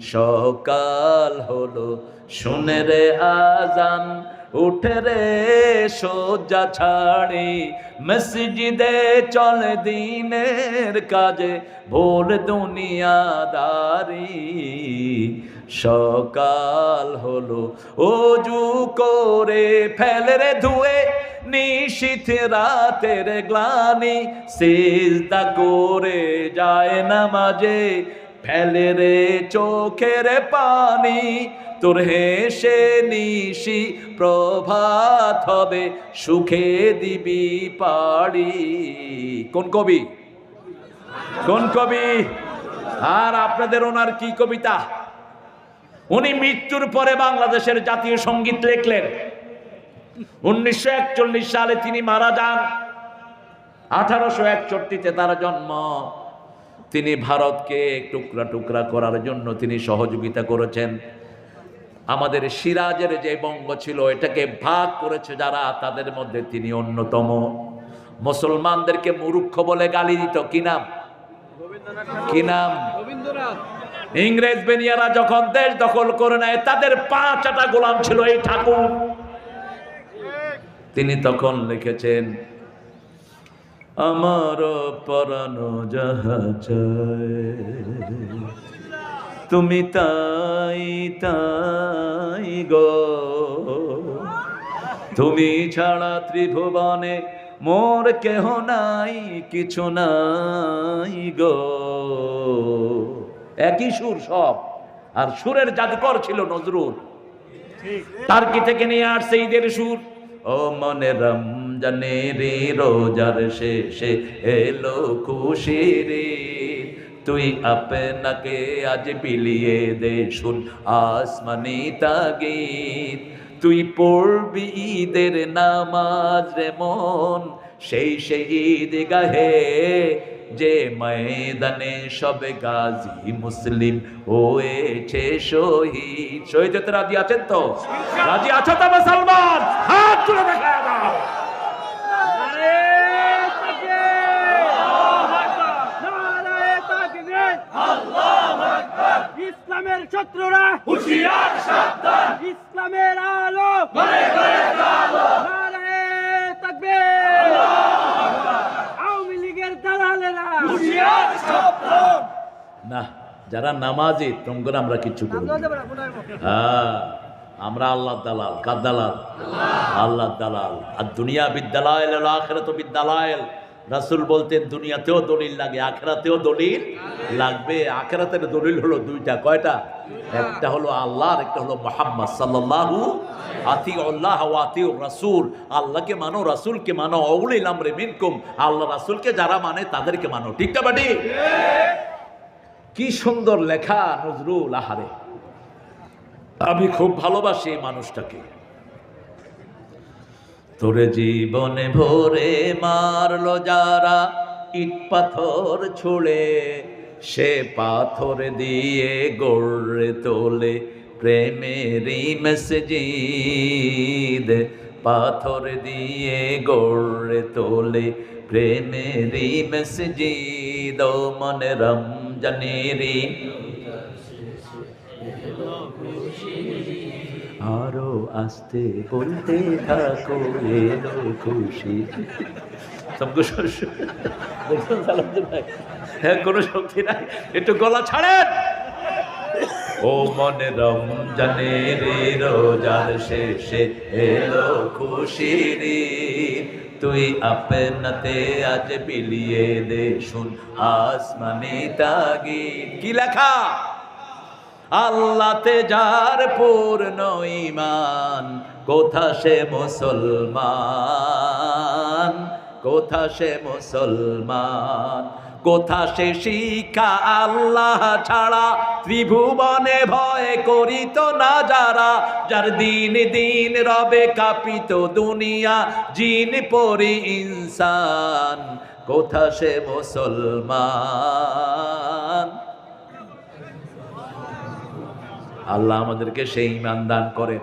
সকাল হলো, শুনে রে আজান, উঠে রে সোজা ছাড়ি। মসজিদে চলে দিনের কাজে, ভোর দুনিয়াদারি। সকাল হলো, অজু করে ফেলে রে ধুয়ে, নিশীথ রাতের গ্লানি। সিজদা করে যায় নামাজে ফেলে রে চোখের পানি, তোর হেসে নিশি প্রভাত হবে, সুখে দিবি পাড়ি। কোন কবি? কোন কবি? আর আপনাদের ওনার কি কবিতা? উনি মৃত্যুর পরে বাংলাদেশের জাতীয় সংগীত লিখলেন। উনিশশো একচল্লিশ সালে তিনি মারা যান। আঠারোশো একষট্টিতে তার জন্ম। তিনি ভারতকে টুকরা টুকরা করার জন্য তিনি সহযোগিতা করেছেন। আমাদের সিরাজের যে বঙ্গ ছিল, এটাকে ভাগ করেছে যারা, তাদের মধ্যে তিনি অন্যতম। মুসলমানদেরকে মুরুক্ষ বলে গালি দিত। কি নাম? কি নাম? ইংরেজ বেনিয়ারা যখন দেশ দখল করে নেয়, তাদের পাঁচটা গোলাম ছিল এই ঠাকুর। তিনি তখন লিখেছেন আমার পরানো যাহা চায় তুমি তাই তাই গো। তুমি ছাড়া ত্রিভুবনে মোর কেহ নাই কিছু নাই গো। একই সুর সব আর সুরের জাদুকর ছিল নজরুল। টার্কি থেকে নিয়ে আসছে ঈদের সুর? ও মনে রমজানে রে, রোজার শেষে এলো খুশি রে তুই আপনাকে আজ বিলিয়ে দে শুন আসমানি তাগিদ। তুই পড়বি ঈদের নামাজ রে মন, সেই সেই ঈদ গাহে যে ময়দানে সব গাজী মুসলিম হয়েছে শহীদ। শহীদ রাজি আছেন তো? রাজি আছো তো মুসলমান? হাত তুলে দেখা দাও। ইসলামের শত্রুরা হুশিয়ার সাবধান ইসলামের আলো ঘরে ঘরে আলো তাকবীর। আওয়ামী লীগের দালালেরা। হুশিয়ার সাবধান না যারা নামাজি তোমরা আমরা কিছু করব হ্যাঁ। আমরা আল্লাহ দালাল, কার দালাল? আল্লাহ দালাল। আর দুনিয়া বিদ্যালয় আখেরাত বিদ্যালয় রাসূল বলতেন, দুনিয়াতেও দলিল লাগে, আখেরাতেও দলিল লাগবে। আখেরাতের দলিল হলো দুইটা। কয়টা? একটা হলো আল্লাহ আর একটা হলো মোহাম্মদ সাল্লাল্লাহু আতি আল্লাহ আতি রাসূল। আল্লাহকে মানো, রাসূলকে মানো। অউলিল আমরে মিনকুম। আল্লাহ রাসুলকে যারা মানে তাদেরকে মানো। ঠিক না বাটি? কি সুন্দর লেখা নজরুল আহারে। আমি খুব ভালোবাসি এই মানুষটাকে। তোরে জীবনে ভোরে মারলো যারা ইট পাথর ছুড়ে, সে পাথর দিয়ে গড়ে তোলে প্রেমেরই মসজিদ। পাথর দিয়ে গড়ে তোলে প্রেমেরই মসজিদ মনে রমজানেরই আরও আসতে বলতে থাকো, এলো খুশি। হ্যাঁ কোনো শক্তি নাই। একটু গলা ছাড়েন। ও মনে রমজানে রে, রোজার শেষে এলো খুশি রে। তুই আপনাতে আজ বিলিয়ে দে, শুন আসমানি তাগিদ। কি লেখা? আল্লাতে যার পূর্ণ ইমান কোথা সে মুসলমান? কোথা সে মুসলমান? কোথা সে শিক্ষা আল্লাহ ছাড়া? ত্রিভুবনে ভয় করিত না যারা? যার দিন দিন রবে কাপিত দুনিয়া, জিন পরি ইনসান, কোথা সে মুসলমান? আল্লাহ আমাদেরকে সেই ইমান দান করেন।